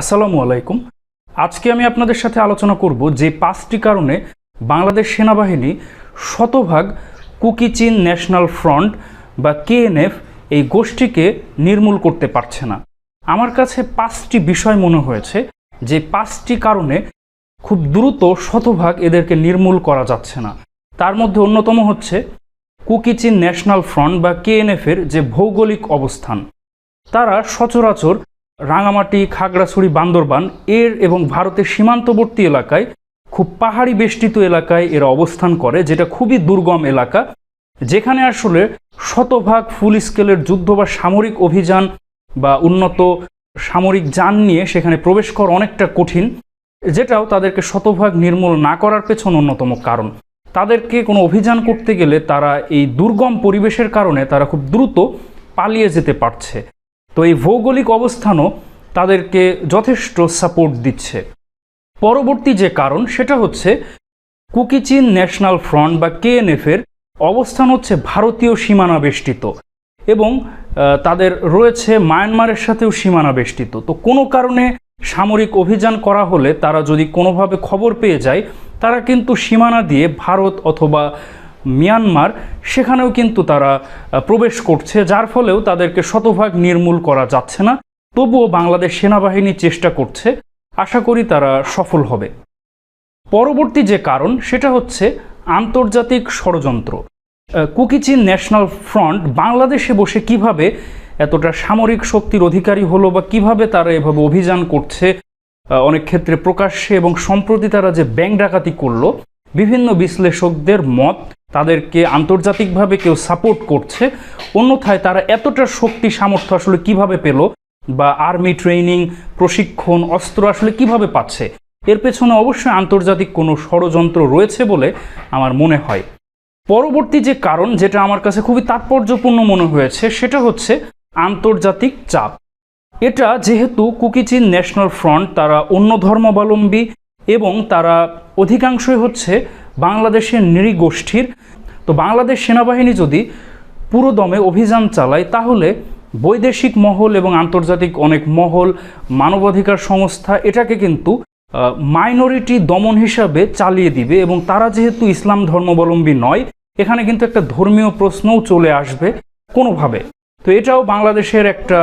আসসালামু আলাইকুম। আজকে আমি আপনাদের সাথে আলোচনা করব যে পাঁচটি কারণে বাংলাদেশ সেনাবাহিনী শতভাগ কুকিচিন ন্যাশনাল ফ্রন্ট বা কেএনএফ এই গোষ্ঠীকে নির্মূল করতে পারছে না। আমার কাছে পাঁচটি বিষয় মনে হয়েছে যে পাঁচটি কারণে খুব দ্রুত শতভাগ এদেরকে নির্মূল করা যাচ্ছে না। তার মধ্যে অন্যতম হচ্ছে কুকিচিন ন্যাশনাল ফ্রন্ট বা কেএনএফের যে ভৌগোলিক অবস্থান, তারা সচরাচর রাঙামাটি, খাগড়াছড়ি, বান্দরবান এর এবং ভারতের সীমান্তবর্তী এলাকায় খুব পাহাড়ি বেষ্টিত এলাকায় এরা অবস্থান করে, যেটা খুবই দুর্গম এলাকা। যেখানে আসলে শতভাগ ফুল স্কেলের যুদ্ধ বা সামরিক অভিযান বা উন্নত সামরিক যান নিয়ে সেখানে প্রবেশ করা অনেকটা কঠিন, যেটাও তাদেরকে শতভাগ নির্মূল না করার পেছন অন্যতম কারণ। তাদেরকে কোনো অভিযান করতে গেলে তারা এই দুর্গম পরিবেশের কারণে তারা খুব দ্রুত পালিয়ে যেতে পারছে। তো এই ভৌগোলিক অবস্থানও তাদেরকে যথেষ্ট সাপোর্ট দিচ্ছে। পরবর্তী যে কারণ, সেটা হচ্ছে কুকিচিন ন্যাশনাল ফ্রন্ট বা কেএনএফের অবস্থান হচ্ছে ভারতীয় সীমানা বেষ্টিত এবং তাদের রয়েছে মায়ানমারের সাথেও সীমানা বেষ্টিত। তো কোনো কারণে সামরিক অভিযান করা হলে তারা যদি কোনোভাবে খবর পেয়ে যায়, তারা কিন্তু সীমানা দিয়ে ভারত অথবা মিয়ানমার, সেখানেও কিন্তু তারা প্রবেশ করছে, যার ফলেও তাদেরকে শতভাগ নির্মূল করা যাচ্ছে না। তবুও বাংলাদেশ সেনাবাহিনী চেষ্টা করছে, আশা করি তারা সফল হবে। পরবর্তী যে কারণ, সেটা হচ্ছে আন্তর্জাতিক ষড়যন্ত্র। কুকিচিন ন্যাশনাল ফ্রন্ট বাংলাদেশে বসে কীভাবে এতটা সামরিক শক্তির অধিকারী হলো বা কীভাবে তারা এভাবে অভিযান করছে অনেক ক্ষেত্রে প্রকাশ্যে এবং সম্প্রতি তারা যে ব্যাংক ডাকাতি করল, বিভিন্ন বিশ্লেষকদের মত তাদেরকে আন্তর্জাতিকভাবে কেউ সাপোর্ট করছে। অন্যথায় তারা এতটা শক্তি সামর্থ্য আসলে কীভাবে পেল? বা আর্মি ট্রেনিং, প্রশিক্ষণ, অস্ত্র আসলে কীভাবে পাচ্ছে? এর পেছনে অবশ্যই আন্তর্জাতিক কোনো ষড়যন্ত্র রয়েছে বলে আমার মনে হয়। পরবর্তী যে কারণ, যেটা আমার কাছে খুবই তাৎপর্যপূর্ণ মনে হয়েছে, সেটা হচ্ছে আন্তর্জাতিক চাপ। এটা যেহেতু কুকিচিন ন্যাশনাল ফ্রন্ট, তারা অন্য ধর্মাবলম্বী এবং তারা অধিকাংশই হচ্ছে বাংলাদেশের নৃগোষ্ঠীর তো বাংলাদেশ সেনাবাহিনী যদি পুরো দমে অভিযান চালায়, তাহলে বৈদেশিক মহল এবং আন্তর্জাতিক অনেক মহল, মানবাধিকার সংস্থা এটাকে কিন্তু মাইনরিটি দমন হিসাবে চালিয়ে দিবে এবং তারা যেহেতু ইসলাম ধর্মাবলম্বী নয়, এখানে কিন্তু একটা ধর্মীয় প্রশ্নও চলে আসবে কোনোভাবে। তো এটাও বাংলাদেশের একটা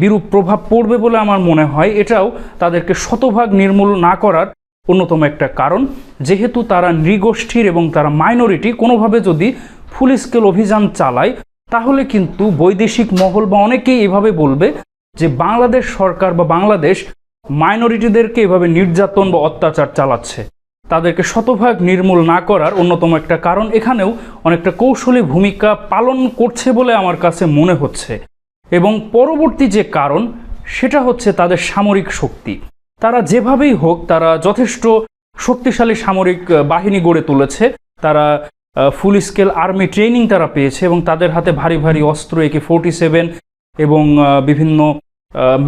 বিরূপ প্রভাব পড়বে বলে আমার মনে হয়। এটাও তাদেরকে শতভাগ নির্মূল না করার অন্যতম একটা কারণ, যেহেতু তারা নৃগোষ্ঠীর এবং তারা মাইনরিটি কোনোভাবে যদি ফুল স্কেল অভিযান চালায়, তাহলে কিন্তু বৈদেশিক মহল বা অনেকেই এভাবে বলবে যে বাংলাদেশ সরকার বা বাংলাদেশ মাইনরিটিদেরকে এভাবে নির্যাতন বা অত্যাচার চালাচ্ছে। তাদেরকে শতভাগ নির্মূল না করার অন্যতম একটা কারণ এখানেও অনেকটা কৌশলী ভূমিকা পালন করছে বলে আমার কাছে মনে হচ্ছে। এবং পরবর্তী যে কারণ, সেটা হচ্ছে তাদের সামরিক শক্তি। তারা যেভাবেই হোক, তারা যথেষ্ট শক্তিশালী সামরিক বাহিনী গড়ে তুলেছে। তারা ফুল স্কেল আর্মি ট্রেনিং তারা পেয়েছে এবং তাদের হাতে ভারী ভারী অস্ত্র একে ফোর্টি সেভেন এবং বিভিন্ন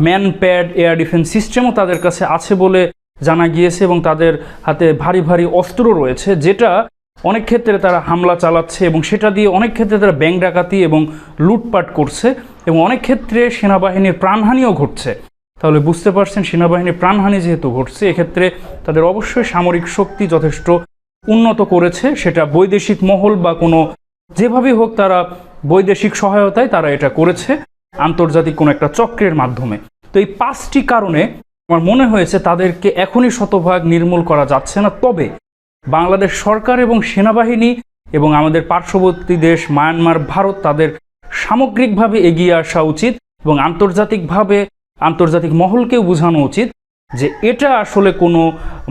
ম্যান প্যাড এয়ার ডিফেন্স সিস্টেমও তাদের কাছে আছে বলে জানা গিয়েছে এবং তাদের হাতে ভারী ভারী অস্ত্র রয়েছে, যেটা অনেক ক্ষেত্রে তারা হামলা চালাচ্ছে এবং সেটা দিয়ে অনেক ক্ষেত্রে তারা ব্যাংক ডাকাতি এবং লুটপাট করছে এবং অনেক ক্ষেত্রে সেনাবাহিনীর প্রাণহানিও ঘটছে। তাহলে বুঝতে পারছেন সেনাবাহিনীর প্রাণহানি যেহেতু ঘটছে, এক্ষেত্রে তাদের অবশ্যই সামরিক শক্তি যথেষ্ট উন্নত করেছে, সেটা বৈদেশিক মহল বা কোনো যেভাবেই হোক তারা বৈদেশিক সহায়তায় তারা এটা করেছে, আন্তর্জাতিক কোনো একটা চক্রের মাধ্যমে। তো এই পাঁচটি কারণে আমার মনে হয়েছে তাদেরকে এখনই শতভাগ নির্মূল করা যাচ্ছে না। তবে বাংলাদেশ সরকার এবং সেনাবাহিনী এবং আমাদের পার্শ্ববর্তী দেশ মায়ানমার, ভারত তাদের সামগ্রিকভাবে এগিয়ে আসা উচিত এবং আন্তর্জাতিকভাবে আন্তর্জাতিক মহলকেও বোঝানো উচিত যে এটা আসলে কোনো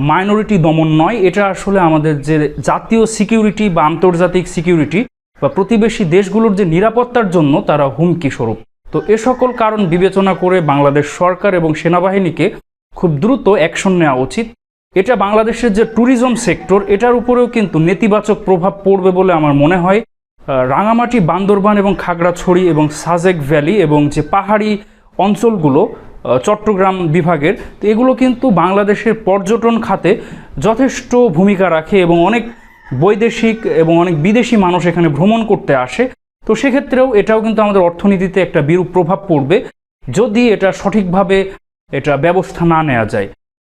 মাইনরিটি দমন নয়, এটা আসলে আমাদের যে জাতীয় সিকিউরিটি বা আন্তর্জাতিক সিকিউরিটি বা প্রতিবেশী দেশগুলোর যে নিরাপত্তার জন্য তারা হুমকি স্বরূপ। তো এ সকল কারণ বিবেচনা করে বাংলাদেশ সরকার এবং সেনাবাহিনীকে খুব দ্রুত অ্যাকশন নেওয়া উচিত। এটা বাংলাদেশের যে ট্যুরিজম সেক্টর, এটার উপরেও কিন্তু নেতিবাচক প্রভাব পড়বে বলে আমার মনে হয়। রাঙামাটি, বান্দরবান এবং খাগড়াছড়ি এবং সাজেক ভ্যালি এবং যে পাহাড়ি অঞ্চলগুলো চট্টগ্রাম বিভাগের। তো এগুলো কিন্তু বাংলাদেশের পর্যটন খাতে যথেষ্ট ভূমিকা রাখে এবং অনেক বৈদেশিক এবং অনেক বিদেশি মানুষ এখানে ভ্রমণ করতে আসে। তো সেক্ষেত্রেও এটাও কিন্তু আমাদের অর্থনীতিতে একটা বিরূপ প্রভাব পড়বে। যদি এটা সঠিকভাবে এটা ব্যবস্থা না নেওয়া যায়